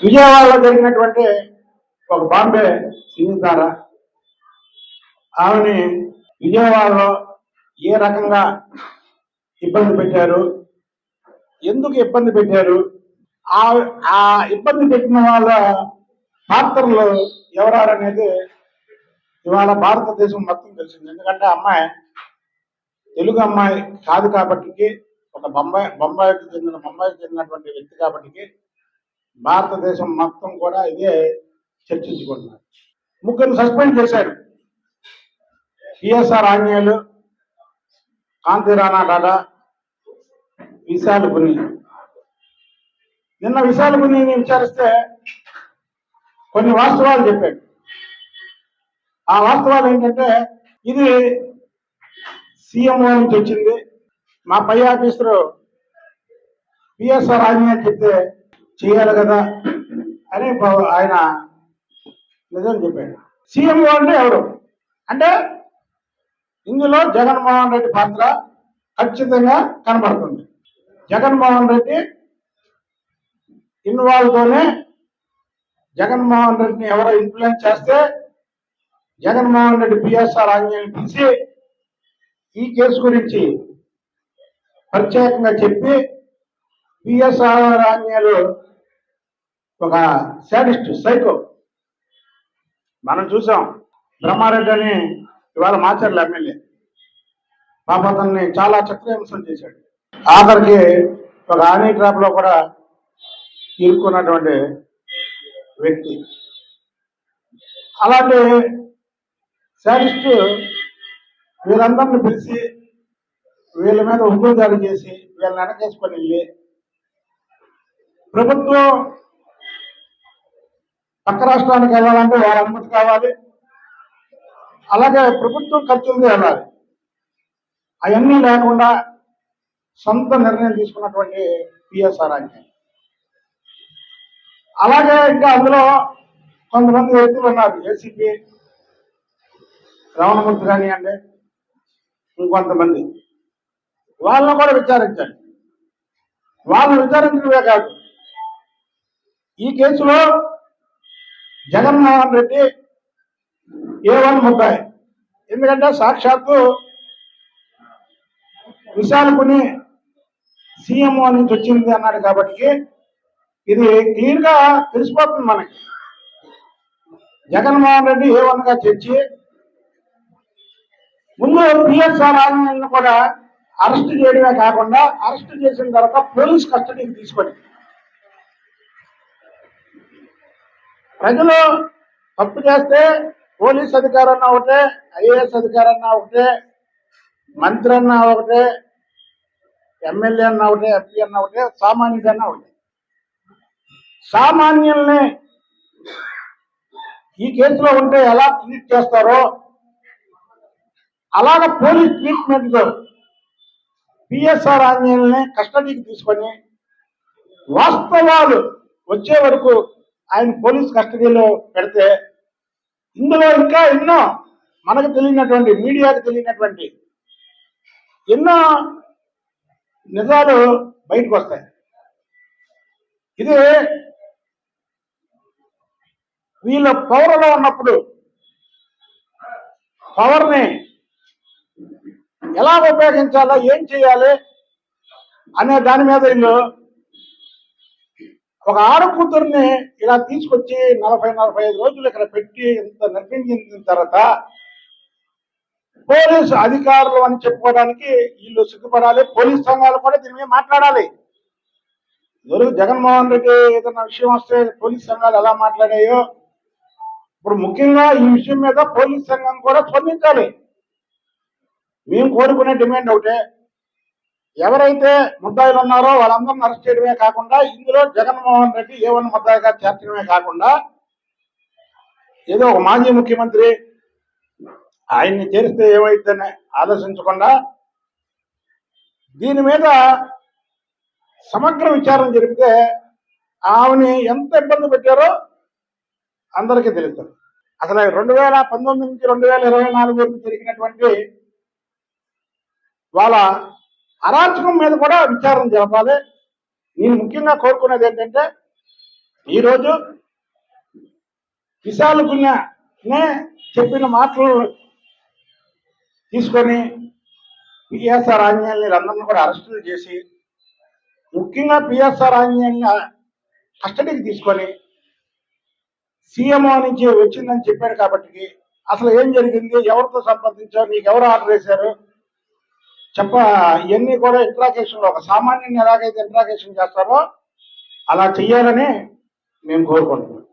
విజయవాడలో జరిగినటువంటి ఒక బాంబే సినీ ఆమెని విజయవాడలో ఏ రకంగా ఇబ్బంది పెట్టారు? ఎందుకు ఇబ్బంది పెట్టారు? ఆ ఆ ఇబ్బంది పెట్టిన వాళ్ళ పాత్రలు ఎవరారు అనేది ఇవాళ భారతదేశం మొత్తం తెలిసింది. ఎందుకంటే అమ్మాయి తెలుగు అమ్మాయి కాదు కాబట్టి ఒక బొంబాయి బొంబాయికి చెందిన బొంబాయికి చెందినటువంటి వ్యక్తి కాబట్టి భారతదేశం మొత్తం కూడా ఇదే చర్చించుకుంటున్నారు. ముగ్గురు సస్పెండ్ చేశారు. పిఎస్ఆర్ ఆంజనేయులు కాంతి రాణా డాడా విశాల్ గుని నిన్న విశాల్ గునిని విచారిస్తే కొన్ని వాస్తవాలు చెప్పాడు. ఆ వాస్తవాలు ఏంటంటే ఇది సీఎంఓ నుంచి వచ్చింది. మా పై ఆఫీసరు పిఎస్ఆర్ ఆంజనేయులు చెప్తే చేయాలి కదా అని ఆయన నిజం చెప్పాడు. సీఎంఓ అంటే ఎవరు? అంటే ఇందులో జగన్మోహన్ రెడ్డి పాత్ర ఖచ్చితంగా కనబడుతుంది. జగన్మోహన్ రెడ్డి ఇన్వాల్వ్తోనే జగన్మోహన్ రెడ్డిని ఎవరో ఇన్ఫ్లుయెన్స్ చేస్తే జగన్మోహన్ రెడ్డి పిఎస్ఆర్ ఆంజనేయులు పిలిచి ఈ కేసు గురించి ప్రత్యేకంగా చెప్పి పిఎస్ఆర్ ఆంజనేయులు ఒక శాడిస్ట్ సైకో మనం చూసాం బ్రహ్మారెడ్డి అని ఇవాళ మాచర్ల ఎమ్మెల్యే. పాప అతన్ని చాలా చక్రహింసం చేశాడు. ఆఖరికి ఒక ఆనీ ట్రాప్లో కూడా ఇరుక్కున్నటువంటి వ్యక్తి. అలాంటి శాడిస్ట్ వీళ్ళందరిని పిలిచి వీళ్ళ మీద ఉద్యోగాలు చేసి వీళ్ళని వెనకేసుకొని వెళ్ళి ప్రభుత్వం పక్క రాష్ట్రానికి వెళ్ళాలంటే వాళ్ళ అనుమతి కావాలి. అలాగే ప్రభుత్వం ఖర్చులతో వెళ్ళాలి అవన్నీ లేకుండా సొంత నిర్ణయం తీసుకున్నటువంటి పిఎస్ఆర్ అంటే అలాగే ఇంకా అందులో కొంతమంది వ్యక్తులు ఉన్నారు. ఏసీపీ రమణమూర్తి కానివ్వండి ఇంకొంతమంది. వాళ్ళని కూడా విచారించాలి. వాళ్ళని విచారించడమే కాదు. ఈ కేసులో జగన్మోహన్ రెడ్డి ఏ వన్ ముద్దాయి ఎందుకంటే సాక్షాత్తు విశాలకుని సీఎంఓ నుంచి వచ్చింది అన్నాడు కాబట్టి ఇది క్లియర్గా తెలిసిపోతుంది మనకి. జగన్మోహన్ రెడ్డి ఏ వన్గా తెచ్చి ముందు పిఎస్ఆర్ ఆంజనేయులను కూడా అరెస్ట్ చేయడమే కాకుండా అరెస్ట్ చేసిన తర్వాత పోలీస్ కస్టడీకి తీసుకొచ్చింది ప్రజలు తప్పు చేస్తే పోలీస్ అధికారన్నా ఒకటే ఐఏఎస్ అధికారన్నా ఒకటే మంత్రి అన్నా ఒకటే ఎమ్మెల్యే అన్నా ఒకటే ఎంపీ అన్నా ఒకటే సామాన్యుడన్నా ఒకటే. సామాన్యుల్ని ఈ కేసులో ఉంటే ఎలా ట్రీట్ చేస్తారో అలాగ పోలీస్ ట్రీట్మెంట్తో పిఎస్ఆర్ ఆంజనేయుల్ని కస్టడీకి తీసుకొని వాస్తవాలు వచ్చే వరకు ఆయన పోలీస్ కస్టడీలో పెడితే ఇందులో ఇంకా ఎన్నో మనకు తెలియనటువంటి మీడియాకు తెలియనటువంటి ఎన్నో నిజాలు బయటకు వస్తాయి. ఇది వీళ్ళ పవర్లో ఉన్నప్పుడు పవర్ని ఎలా ఉపయోగించాలో ఏం చేయాలి అనే దాని మీద వీళ్ళు ఒక ఆడ కూతుర్ని ఇలా తీసుకొచ్చి నలభై నలభై ఐదు రోజులు ఇక్కడ పెట్టి ఇంత నిర్మించిన తర్వాత పోలీసు అధికారులు అని చెప్పుకోవడానికి వీళ్ళు సిగ్గుపడాలి. పోలీస్ సంఘాలు కూడా దీని మీద మాట్లాడాలి. ఎవరు జగన్మోహన్ రెడ్డి ఏదైనా విషయం వస్తే పోలీస్ సంఘాలు ఎలా మాట్లాడాయో ఇప్పుడు ముఖ్యంగా ఈ విషయం మీద పోలీస్ సంఘం కూడా స్పందించాలి. మేము కోరుకునే డిమాండ్ ఒకటే ఎవరైతే ముద్దాయిలు ఉన్నారో వాళ్ళందరిని అరెస్ట్ చేయడమే కాకుండా ఇందులో జగన్మోహన్ రెడ్డి ఏ ముద్దాయిగా చేర్చడమే కాకుండా ఏదో ఒక మాజీ ముఖ్యమంత్రి ఆయన్ని చేరిస్తే ఏమైందని ఆలోచించకుండా దీని మీద సమగ్ర విచారణ జరిపితే ఆమెని ఎంత ఇబ్బంది పెట్టారో అందరికీ తెలుస్తుంది. అసలు రెండు వేల పంతొమ్మిది నుంచి రెండు వేల ఇరవై నాలుగు వరకు జరిగినటువంటి వాళ్ళ అరాచకం మీద కూడా విచారణ జరపాలి. నేను ముఖ్యంగా కోరుకునేది ఏంటంటే ఈరోజు విశాల్ గున్నే చెప్పిన మాటలు తీసుకొని పిఎస్ఆర్ ఆంజనేయులు అందరిని కూడా అరెస్టులు చేసి ముఖ్యంగా పిఎస్ఆర్ ఆంజనేయుల్ని కస్టడీకి తీసుకొని సీఎంఓ నుంచి వచ్చిందని చెప్పాడు కాబట్టి అసలు ఏం జరిగింది? ఎవరితో సంప్రదించావు నీకు ఎవరు ఆర్డర్ వేశారు? చెప్ప ఇవన్నీ కూడా ఇంట్రాకేషన్లు ఒక సామాన్యుని ఎలాగైతే ఇంట్రాకేషన్ చేస్తారో అలా చెయ్యాలని మేము కోరుకుంటున్నాం.